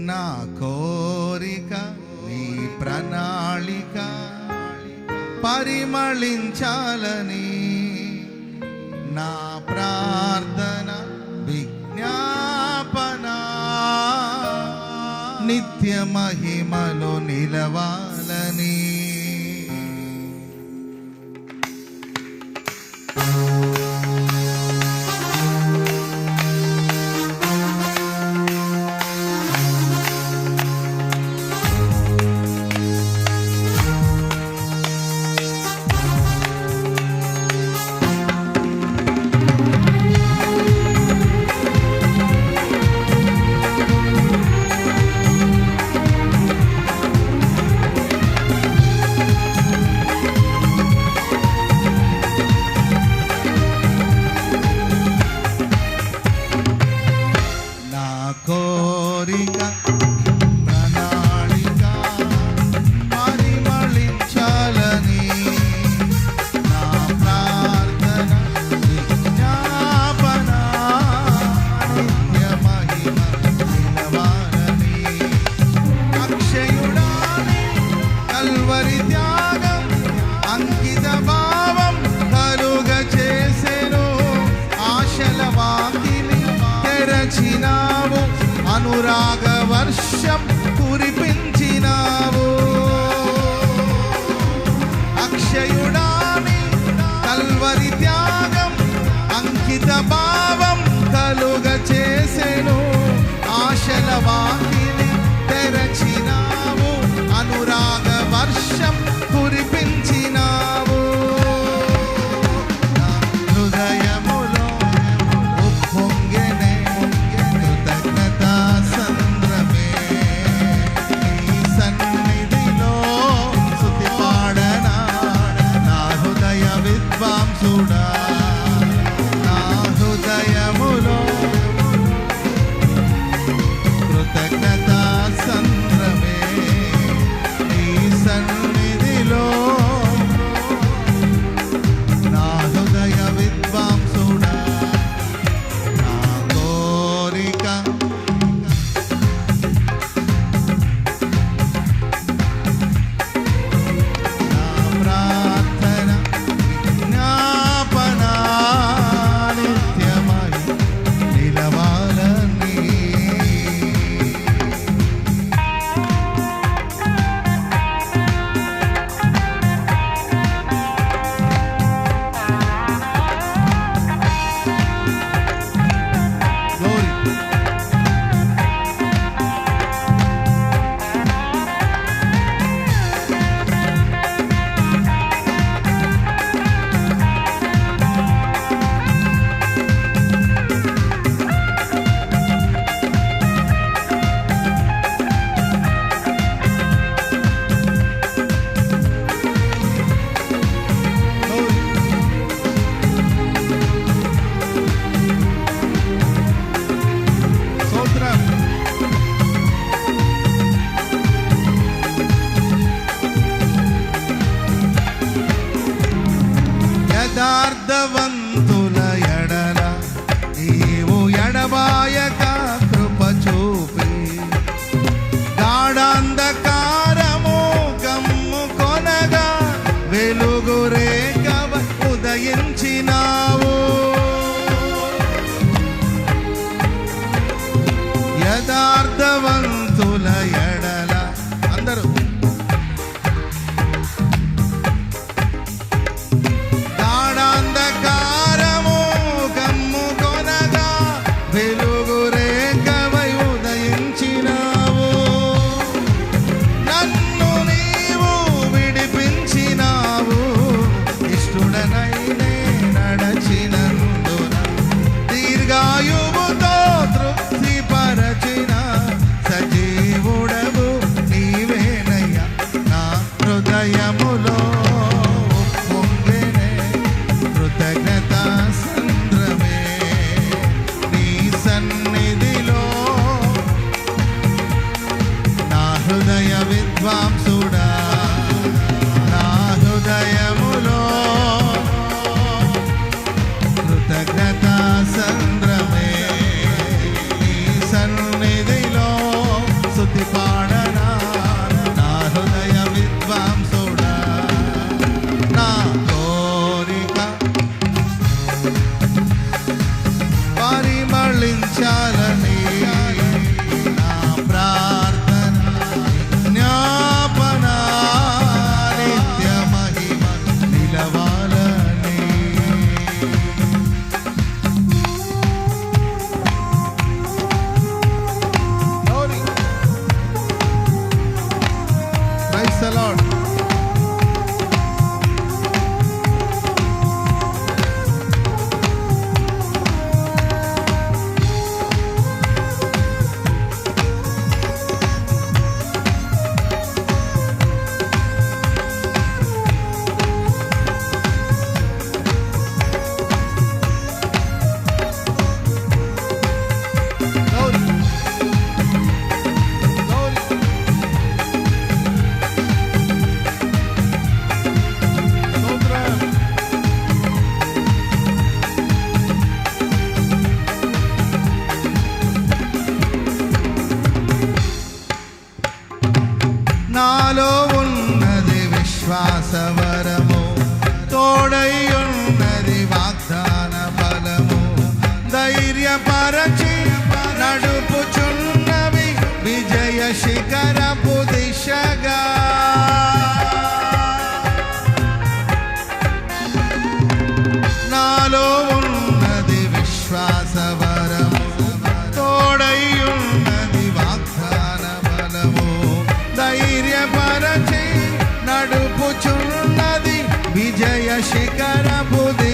నా కోరిక నీ ప్రణాళిక పరిమళించాలని. నా ప్రార్థన విజ్ఞాపన నిత్య మహిమలో నిలవాలని. అక్షయుడాని కల్వరి త్యాగం అంకిత భావం కలుగ చేసెను. ఆశల వాకిలి తెరచినావు అనురాగ వర్షం కురిపి the Lord. సవరము. తోడయ్యున్నది వాగ్దాన బలము ధైర్యపరచి నడుపుచున్నవి విజయ శిఖరపు దిశగా. Jaya Shikara Bodhi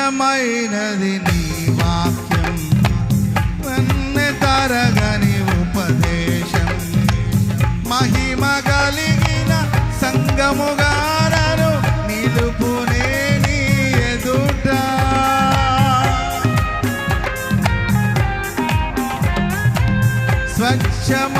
ప్రియమైనది నీ వాక్యం. నన్ను తరగని ఉపదేశం. మహిమ కలిగిన సంగముగారను నిలుపునే నీ ఎదుట. స్వచ్ఛమ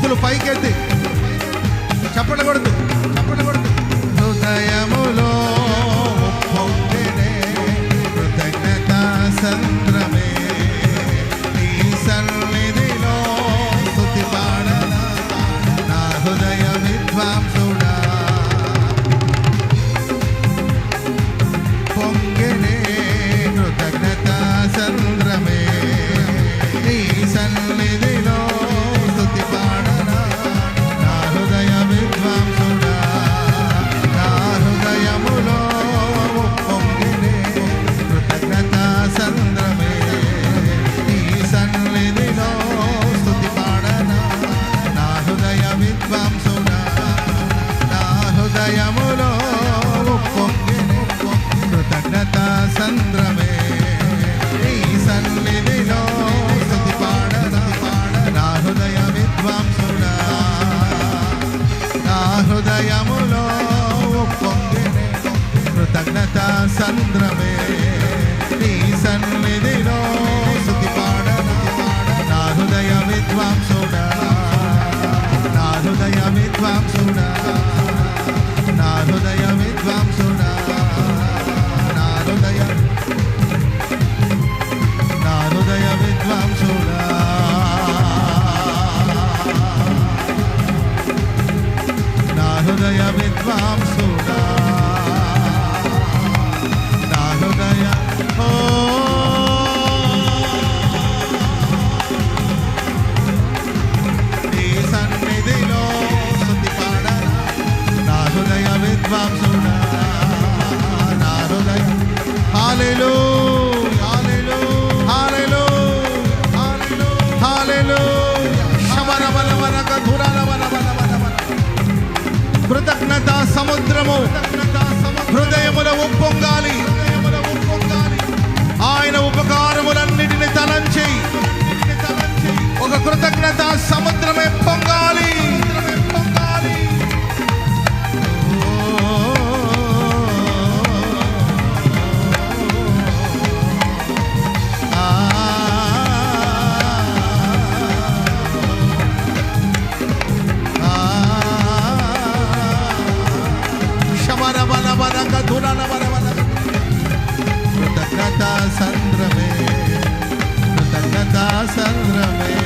చేతులు పైకెత్తి. చెప్పడం కొడుతూ Krishna. Ugali కృతజ్ఞత సంద్రమే కృతజ్ఞత సంద్రమే.